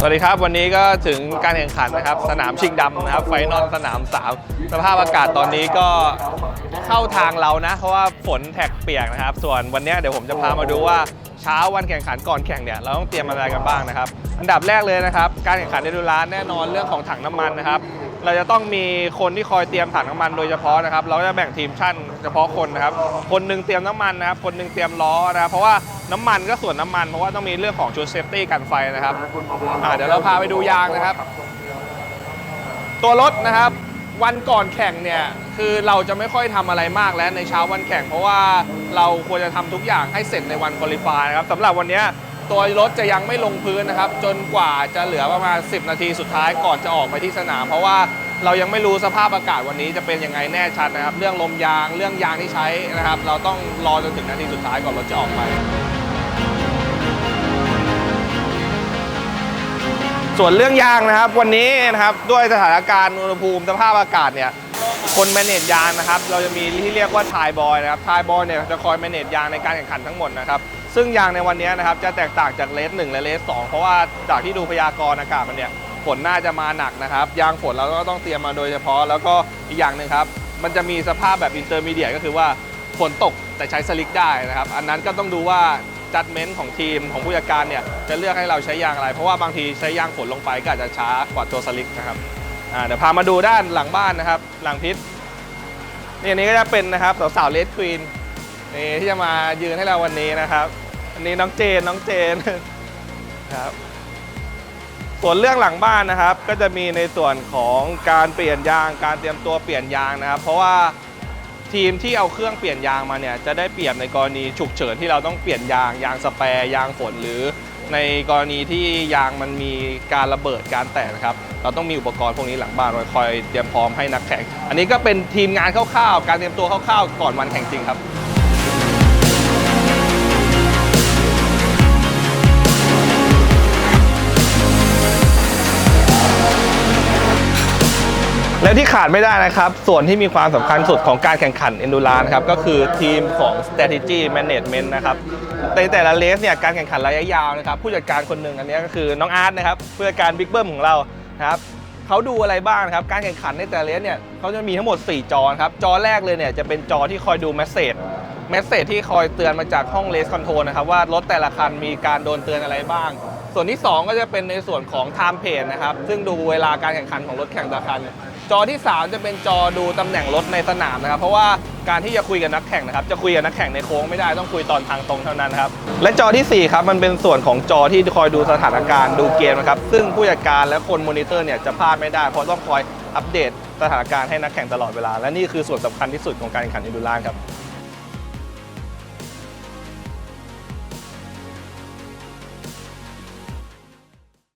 สวัสดีครับ วันนี้ก็ถึงการแข่งขันนะครับ สนามชิงดำนะครับ ไฟนอลสนาม3สภาพอากาศตอนนี้ก็เข้าทางเรานะ เพราะว่าฝนแท็กเปียกนะครับ ส่วนวันนี้เดี๋ยวผมจะพามาดูว่าเช้าวันแข่งขันก่อนแข่งเนี่ยเราต้องเตรียมอะไรกันบ้างนะครับ อันดับแรกเลยนะครับ การแข่งขันในดูร้านแน่นอนเรื่องของถังน้ำมันนะครับ เราจะต้องมีคนที่คอยเตรียมถังน้ำมันโดยเฉพาะนะครับ เราจะแบ่งทีมชั่นเฉพาะคนนะครับ คนหนึ่งเตรียมน้ำมันนะครับ คนหนึ่งเตรียมล้อนะครับ เพราะว่า น้ำมันก็ส่วนน้ำมันเพราะว่าต้องมีเรื่องของชุดเซฟตี้กันไฟนะครับอ่าเดี๋ยวเราพาไปดูยางนะครับ ตัวรถนะครับ วันก่อนแข่งเนี่ยคือเราจะไม่ค่อยทำอะไรมากแล้วในเช้าวันแข่ง เพราะว่าเราควรจะทำทุกอย่างให้เสร็จในวันคุริฟายนะครับสำหรับวันเนี้ยตัวรถจะยังไม่ลงพื้นนะครับ จนกว่าจะเหลือประมาณ 10 นาทีสุดท้ายก่อนจะออกไปที่สนาม เพราะว่าเรายังไม่รู้สภาพอากาศวันนี้จะเป็นยังไงแน่ชัดนะครับ เรื่องลมยางเรื่องยางที่ใช้นะครับ เราต้องรอจนถึงนาทีสุดท้ายก่อนรถจะออกไป ส่วนเรื่องยางนะครับ วันนี้นะครับด้วยสถานการณ์อุณหภูมิสภาพอากาศเนี่ยคนแมเนจยางนะครับ เราจะมีที่เรียกว่าทายบอยนะครับทายบอยเนี่ยจะคอยแมเนจยางในการแข่งขันทั้งหมดนะครับ ซึ่งยางในวันนี้นะครับจะแตกต่างจากเลสหนึ่งและเลสสองเพราะว่าจากที่ดูพยากรณ์อากาศมันเนี่ยฝนน่าจะมาหนักนะครับยางฝนเราก็ต้องเตรียมมาโดยเฉพาะ แล้วก็อีกอย่างหนึ่งครับมันจะมีสภาพแบบอินเตอร์มีเดียก็คือว่าฝนตกแต่ใช้สลิกได้นะครับ อันนั้นก็ต้องดูว่า จัดเมนต์ของทีมของผู้จัดการเนี่ยจะเลือกให้เราใช้ยางอะไร เพราะว่าบางทีใช้ยางฝนลงไปก็อาจจะช้ากว่าตัวสลิกนะครับเดี๋ยวพามาดูด้านหลังบ้านนะครับ หลังพิษนี่อันนี้ก็จะเป็นนะครับสาวๆเลดควีนนี่ที่จะมายืนให้เราวันนี้นะครับอันนี้น้องเจนน้องเจนครับส่วนเรื่องหลังบ้านนะครับ ก็จะมีในส่วนของการเปลี่ยนยางการเตรียมตัวเปลี่ยนยางนะครับ เพราะว่า ทีมที่เอาเครื่องเปลี่ยนยางมาเนี่ยจะได้เปรียบในกรณีฉุกเฉินที่เราต้องเปลี่ยนยางยางสแปร์ยางฝนหรือในกรณีที่ยางมันมีการระเบิดการแตกนะครับ เราต้องมีอุปกรณ์พวกนี้หลังบ้านไว้คอยเตรียมพร้อมให้นักแข่ง อันนี้ก็เป็นทีมงานคร่าวๆ การเตรียมตัวคร่าวๆ ก่อนวันแข่งจริงครับ และที่ขาดไม่ได้นะครับ ส่วนที่มีความสำคัญสุดของการแข่งขัน Endurance ครับก็คือทีมของ strategy management นะครับในแต่ละเลสเนี่ยการแข่งขันระยะยาวนะครับผู้จัดการคนหนึ่งอันนี้ก็คือน้องอาร์ตนะครับผู้จัดการบิ๊กเบิ้มของเรานะครับเขาดูอะไรบ้างครับ การแข่งขันในแต่ละเลสเนี่ยเขาจะมีทั้งหมด 4 จอครับจอแรกเลยเนี่ยจะเป็นจอที่คอยดูแมสเซจแมสเซจที่คอยเตือนมาจากห้องเลสคอนโทรลนะครับว่ารถแต่ละคันมีการโดนเตือนอะไรบ้าง ส่วนที่ 2 ก็จะเป็นในส่วนของ time page นะครับซึ่งดูเวลาการแข่งขันของรถแข่งแต่ละคัน จอที่ 3 จะเป็นจอดูตำแหน่งรถในสนามนะครับ เพราะว่าการที่จะคุยกับนักแข่งนะครับ จะคุยกับนักแข่งในโค้งไม่ได้ต้องคุยตอนทางตรงเท่านั้นครับ และจอทีสี่ 4 ครับ มันเป็นส่วนของจอที่คอยดูสถานการณ์ดูเกมนะครับ ซึ่งผู้จัดการและคนมอนิเตอร์เนี่ยจะพลาดไม่ได้ เพราะต้องคอยอัปเดตสถานการณ์ให้นักแข่งตลอดเวลา และนี่คือส่วนสำคัญที่สุดของการแข่งขันอินดูรางครับ